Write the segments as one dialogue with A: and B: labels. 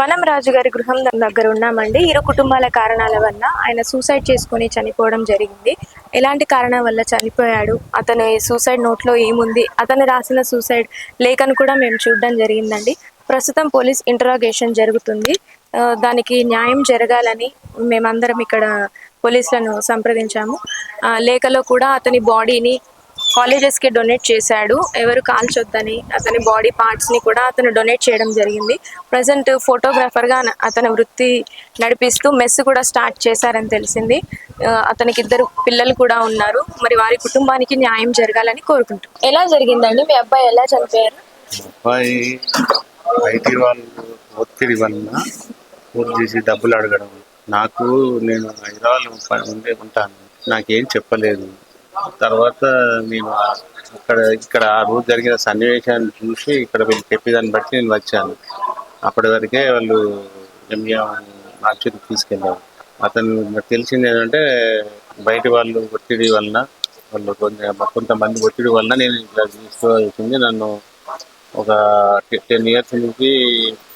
A: వనం రాజు గారి గృహం దగ్గర ఉన్నామండి. ఇరు కుటుంబాల కారణాల వల్ల ఆయన సూసైడ్ చేసుకొని చనిపోవడం జరిగింది. ఎలాంటి కారణం వల్ల చనిపోయాడు? అతని సూసైడ్ నోట్లో ఏముంది? అతను రాసిన సూసైడ్ లేఖను కూడా మేము చూడడం జరిగిందండి. ప్రస్తుతం పోలీస్ ఇంటరాగేషన్ జరుగుతుంది. దానికి న్యాయం జరగాలని మేమందరం ఇక్కడ పోలీసులను సంప్రదించాము. లేఖలో కూడా అతని బాడీని కాలేజెస్కి డొనేట్ చేశాడు. ఎవరు కాల్చొద్దని అతని బాడీ పార్ట్స్ని కూడా అతను డొనేట్ చేయడం జరిగింది. ప్రజెంట్ ఫోటోగ్రాఫర్గా అతని వృత్తి నడిపిస్తూ మెస్ కూడా స్టార్ట్ చేశారని తెలిసింది. అతనికి ఇద్దరు పిల్లలు కూడా ఉన్నారు. మరి వారి కుటుంబానికి న్యాయం జరగాలని కోరుకుంటున్నాం ఎలా జరిగిందండి? మీ అబ్బాయి ఎలా చనిపోయారు?
B: అబ్బాయి ఐటీ వాళ్ళు ఒత్తిడి వలన చేసి డబ్బులు అడగడం. నాకు నేను హైదరాబాద్ ఉండే ఉంటాను. నాకేం చెప్పలేదు. తర్వాత నేను అక్కడ ఇక్కడ ఆ రోజు జరిగిన సన్నివేశాన్ని చూసి ఇక్కడ వీళ్ళు చెప్పేదాన్ని బట్టి నేను వచ్చాను. అప్పటి వరకే వాళ్ళు ఎంఏ ఆచూరికి తీసుకెళ్ళారు. అతను నాకు తెలిసింది ఏంటంటే బయట వాళ్ళు ఒత్తిడి వలన వాళ్ళు కొంత కొంతమంది ఒత్తిడి వలన నేను ఇట్లా తీసుకోవాల్సింది నన్ను ఒక టెన్ ఇయర్స్ నుంచి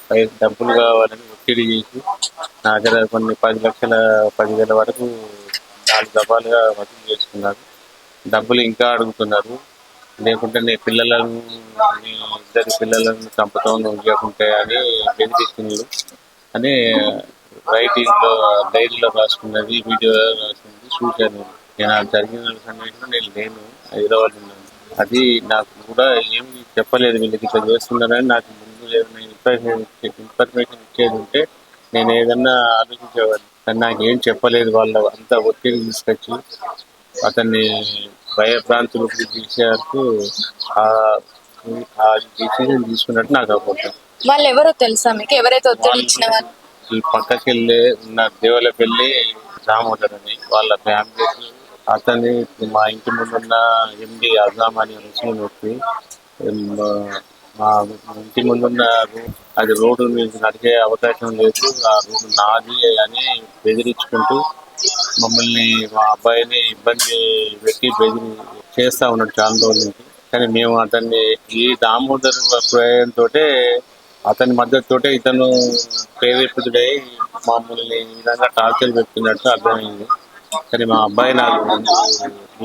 B: పై డబ్బులు కావాలని ఒత్తిడి చేసి నా దగ్గర కొన్ని పది లక్షల పదివేల వరకు నాలుగు డబ్బాలుగా వసూలు చేసుకున్నారు. డబ్బులు ఇంకా అడుగుతున్నారు. లేకుంటే నీ పిల్లలను నీ ఇద్దరు పిల్లలను చంపుతావు నువ్వు ఇవ్వకుంటే అని బెదిరిస్తున్నారు. అని రైటింగ్లో డైరీలో రాసుకున్నది వీడియో రాసుకున్నది చూశాను. నేను ఆ జరిగిన సమయంలో నేను లేను హైదరాబాద్ ఉన్నాను. అది నాకు కూడా ఏమి చెప్పలేదు వీళ్ళకి ఇట్లా చేస్తున్నారని నాకు ముందు ఏదైనా ఇన్ఫర్మేషన్ ఇన్ఫర్మేషన్ ఇచ్చేది ఉంటే నేను ఏదన్నా ఆలోచించేవాడిని. కానీ నాకు ఏం చెప్పలేదు వాళ్ళ అంత ఒత్తిడి తీసుకొచ్చి అతన్ని ఆ ఆ డిసిజన్ తీసుకున్నట్టు నాకు అబద్ధం
A: వాళ్ళు ఎవరో తెలుసా మీకు? ఎవరైతే ఒత్తిడి ఇచ్చిన వాళ్ళు?
B: ఈ పక్కకి వెళ్ళి ఉన్న దేవులపల్లి దామోదర్ అని వాళ్ళ ఫ్యామిలీ అతన్ని మా ఇంటి ముందున్న ఎండి అజామ్ అని రుసుము వ్యక్తి మా ఇంటి ముందున్న రో- అది రోడ్డు మీద నడిచే అవకాశం లేదు. ఆ రోడ్డు నాది అని బెదిరించుకుంటూ మమ్మల్ని మా అబ్బాయిని ఇబ్బంది పెట్టి బెదిరి చేస్తా ఉన్నాడు చాలా రోజుల నుంచి. కానీ మేము అతన్ని ఈ దామోదర్ ప్రయోగంతో అతని మద్దతుతోటే ఇతను ప్రేరేపితుడై మమ్మల్ని ఈ విధంగా టార్చర్ పెడుతున్నట్టు అర్థమైంది. కానీ మా అబ్బాయి నాకు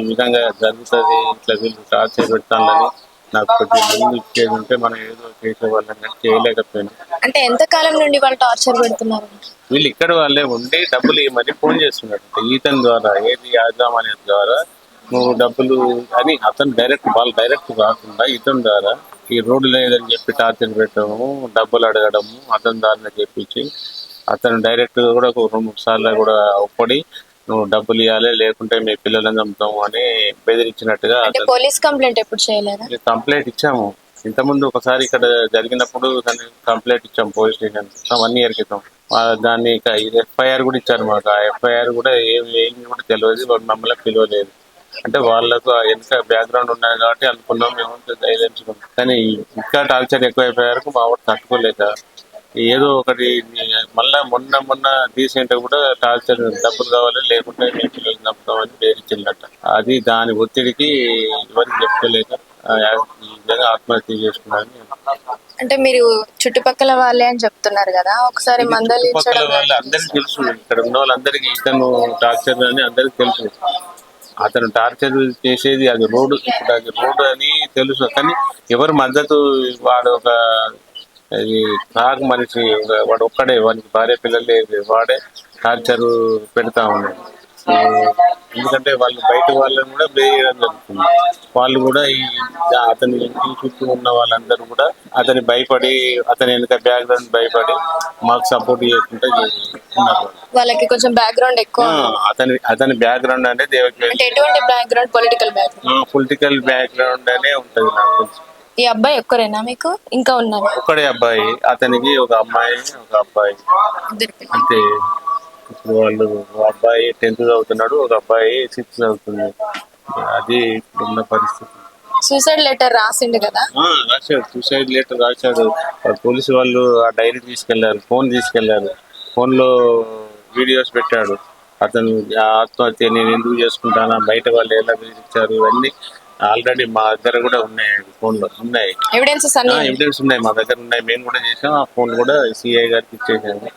B: ఈ విధంగా జరుగుతుంది ఇట్లా వీళ్ళు టార్చర్ పెడతానని నాకు కొద్దిగా ముందు ఇచ్చేది ఉంటే మనం ఏదో చేసేవాళ్ళం కానీ చేయలేకపోయినా.
A: అంటే ఎంత కాలం నుండి వాళ్ళు టార్చర్ పెడుతున్నారు?
B: వీళ్ళు ఇక్కడ వాళ్ళే ఉండి డబ్బులు ఇవ్వమని ఫోన్ చేస్తున్నారు. ఈతన్ ద్వారా ఏది యాజాం అనే ద్వారా నువ్వు డబ్బులు అని అతను డైరెక్ట్ వాళ్ళు డైరెక్ట్ కాకుండా ఇతని ద్వారా ఈ రోడ్డు లేదని చెప్పి టార్చర్ పెట్టడము డబ్బులు అడగడము అతని దారిని చెప్పించి అతను డైరెక్ట్ కూడా ఒక రెండు మూడు సార్లు కూడా ఒప్పడి నువ్వు డబ్బులు ఇవ్వాలి లేకుంటే మీ పిల్లలను చంపుతాము అని బెదిరించినట్టుగా
A: అంటే పోలీస్ కంప్లైంట్ ఎప్పుడు చేయలేదా?
B: కంప్లైంట్ ఇచ్చాము. ఇంతకుముందు ఒకసారి ఇక్కడ జరిగినప్పుడు దాన్ని కంప్లైంట్ ఇచ్చాము పోలీస్ స్టేషన్ వన్ ఇయర్ క్రితం. దాన్ని ఎఫ్ఐఆర్ కూడా ఇచ్చారు మాకు. ఆ ఎఫ్ఐఆర్ కూడా ఏం ఏం కూడా తెలియదు వాళ్ళు మమ్మల్ని పిలవలేదు. అంటే వాళ్ళకు వెనుక బ్యాక్గ్రౌండ్ ఉన్నది కాబట్టి అనుకున్నాం మేము ధైర్యించుకున్నాం కానీ ఇంకా టార్చర్ ఎక్కువ అయిపోయారు మా వాడు తట్టుకోలేక ఏదో ఒకటి మళ్ళా మొన్న మొన్న రీసెంట్ కూడా టార్చర్ డబ్బులు కావాలి లేకుంటే మీ పిల్లలు నమ్ముతామని పేరిచ్చిందట అది దాని ఒత్తిడికి ఎవరికి చెప్పుకోలేక ఆత్మహత్య చేసుకున్నారని
A: అంటే మీరు చుట్టుపక్కల వాళ్ళే అని చెప్తున్నారు కదా ఒకసారి
B: చుట్టుపక్కల వాళ్ళు అందరికి తెలుసు. ఇక్కడ ఉన్న వాళ్ళందరికీ ఇతను టార్చర్ అని అందరికి తెలుసు. అతను టార్చర్ చేసేది అది రోడ్డు ఇప్పుడు అది రోడ్డు అని తెలుసు. కానీ ఎవరు మద్దతు వాడు ఒక అది నాకు మనిషి వాడు ఒక్కడే వానికి భార్య పిల్లలు లేదు వాడే టార్చర్ పెడతా ఉన్నాడు. ఎందుకంటే వాళ్ళు బయట వాళ్ళని కూడా వేయడం జరుగుతుంది. వాళ్ళు కూడా ఈ అతని ఇంటి చుట్టూ ఉన్న వాళ్ళందరూ కూడా అతని భయపడి అతని వెనుక బ్యాక్గ్రౌండ్ భయపడి మాకు సపోర్ట్ చేసుకుంటే ఉన్నారు
A: వాళ్ళకి కొంచెం బ్యాక్గ్రౌండ్ ఎక్కువ.
B: అతని అతని బ్యాక్గ్రౌండ్ అంటే దేవకి
A: ఎటువంటి background political background
B: political background అనే ఉంటది నాకు తెలిసి.
A: ఈ అబ్బాయి ఒక్కరేనా మీకు? ఇంకా ఉన్నారు?
B: ఒక్కడే అబ్బాయి. అతనికి ఒక అమ్మాయి ఒక అబ్బాయి.
A: ఇద్దరు పిల్లలు.
B: అంతే. ఇప్పుడు వాళ్ళు ఒక అబ్బాయి టెన్త్ చదువుతున్నాడు ఒక అబ్బాయి సిక్స్త్ చదువుతుంది. అది ఉన్న పరిస్థితి.
A: సూసైడ్ లెటర్ రాసిండు కదా?
B: ఆ, రాశాడు. సూసైడ్ లెటర్ రాశాడు. ఆ పోలీసు వాళ్ళు ఆ డైరీ తీసుకెళ్ళారు ఫోన్ తీసుకెళ్ళారు. ఫోన్లో వీడియోస్ పెట్టాడు. అతను ఆ ఆత్మహత్య నేను ఎందుకు చేసుకుంటానా? బయట వాళ్ళు ఎలా బెదిరించారు ఇవన్నీ ఆల్రెడీ మా దగ్గర కూడా ఉన్నాయి ఫోన్లో. ఉన్నాయి.
A: ఎవిడెన్సెస్ అన్ని
B: ఎవిడెన్స్ ఉన్నాయి. మా దగ్గర ఉన్నాయి. మేము కూడా చేసాం. ఆ ఫోన్ కూడా సిఐ గారికి ఇచ్చేసాము.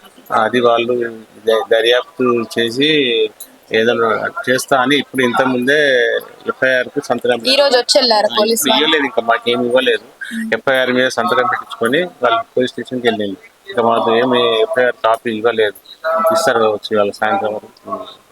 B: అది వాళ్ళు దర్యాప్తు చేసి ఏదైనా చేస్తా అని ఇప్పుడు ఇంత ముందే ఎఫ్ఐఆర్కు సంతకం
A: ఈ రోజు వచ్చి
B: ఇవ్వలేదు. ఇంకా మాకేం ఇవ్వలేదు. ఎఫ్ఐఆర్ మీద సంతకం పెట్టించుకొని వాళ్ళు పోలీస్ స్టేషన్కి వెళ్ళింది. ఇంకా మాకు ఏమి ఎఫ్ఐఆర్ కాపీ ఇవ్వలేదు. ఇస్తారు వచ్చి వాళ్ళ సాయంత్రం వరకు.